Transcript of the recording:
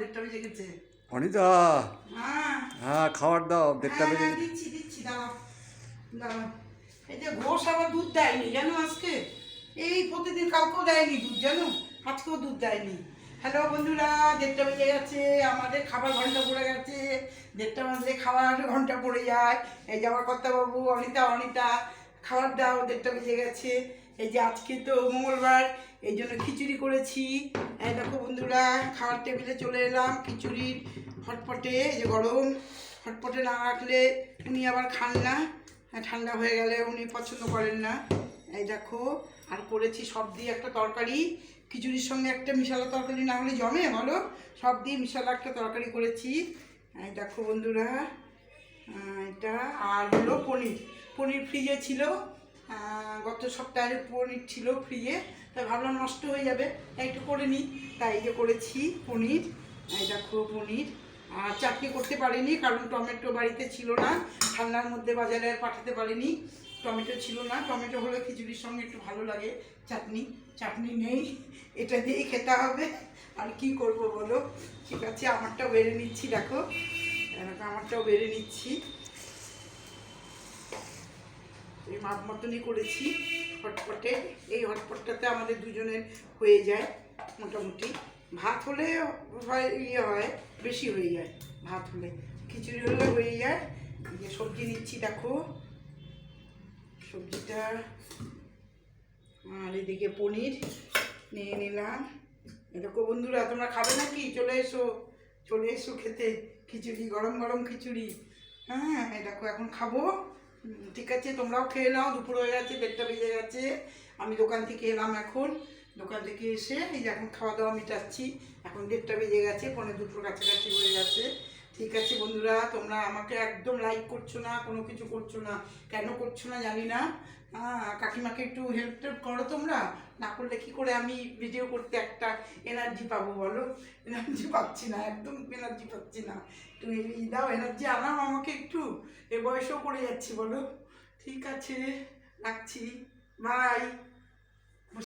দেড়টা বেজে গেছে। অনিতা হ্যাঁ হ্যাঁ খাবার দাও দেড়টা হ্যাঁ, বেজে দিচ্ছি দিচ্ছি দাঁড়াও দাঁড়াও। এই যে ঘোষ আবার দুধ দেয়নি জানো আজকে? এই প্রতিদিন কাউকেও দেয়নি দুধ জানো? আজকেও দুধ দেয়নি। হ্যালো বন্ধুরা দেড়টা বেজে গেছে আমাদের খাবার ঘণ্টা পড়ে গেছে। দেড়টা বাজলে খাবার ঘণ্টা পড়ে যায়। এই যে আমার বাবু অনিতা অনিতা খাবার দাও দেড়টা বেজে গেছে। এই যে আজকে তো মঙ্গলবার এই জন্য খিচুড়ি করেছি। দেখো বন্ধুরা খাওয়ার টেবিলে চলে এলাম খিচুড়ির হটপটে। যে গরম হটপটে না রাখলে উনি আবার খান না। হ্যাঁ, ঠান্ডা হয়ে গেলে উনি পছন্দ করেন না। এই দেখো আর করেছি সব দিয়ে একটা তরকারি। খিচুড়ির সঙ্গে একটা মিশালা তরকারি না হলে জমে বলো? সব দিয়ে মিশালা একটা তরকারি করেছি। এই দেখো বন্ধুরা এটা আর হলো পনির। পনির ফ্রিজে ছিল গত সপ্তাহের পনির ছিল ফ্রিজে তাই ভাবলাম নষ্ট হয়ে যাবে একটু করে নিই। তাই যে করেছি পনির দেখো পনির। আর চাটনি করতে পারিনি, কারণ টমেটো বাড়িতে ছিল না, ঠান্ডার মধ্যে বাজারে আর পাঠাতে পারিনি। টমেটো ছিল না, টমেটো হলে খিচুড়ির সঙ্গে একটু ভালো লাগে, চাটনি। চাটনি নেই, এটা দিয়েই খেতে হবে। আর কি করব বলো? ঠিক আছে, আমারটাও বেড়ে নিচ্ছি, দেখো। আমারটাও বেড়ে নিচ্ছি। এই মাপ মতনই করেছি, হটপটে। এই হটপটটাতে আমাদের দুজনের হয়ে যায় মোটামুটি। ভাত হলে হয় ইয়ে হয়, বেশি হয়ে যায় ভাত হলে। খিচুড়ি হলে হয়ে যায়। যে সবজি নিচ্ছি, দেখো। সবজিটা আর এদিকে পনির নিয়ে নিলাম। এরকম বন্ধুরা, তোমরা খাবে নাকি? চলে এসো চলে এসো খেতে। খিচুড়ি, গরম গরম খিচুড়ি। হ্যাঁ দেখো এখন খাব। ঠিক আছে, তোমরাও খেয়ে নাও, দুপুর হয়ে গেছে, পেটটা বেজে গেছে। আমি দোকান থেকে এলাম এখন। দোকান থেকে এসে এই যে এখন খাওয়া দাওয়া মিটাচ্ছি। এখন দেড়টা বেজে গেছে, পনেরো দুপুর কাছাকাছি হয়ে গেছে। ঠিক আছে বন্ধুরা, তোমরা আমাকে একদম লাইক করছ না, কোনো কিছু করছ না, কেন করছ না জানি না। কাকিমাকে একটু হেল্প টেল্প করো তোমরা, না করলে কি করে আমি ভিডিও করতে একটা এনার্জি পাবো বলো? এনার্জি পাচ্ছি না, একদম এনার্জি পাচ্ছি না। একটু দাও এনার্জি আনাও আমাকে একটু, এ বয়সেও করে যাচ্ছি বলো। ঠিক আছে, রাখছি। বাই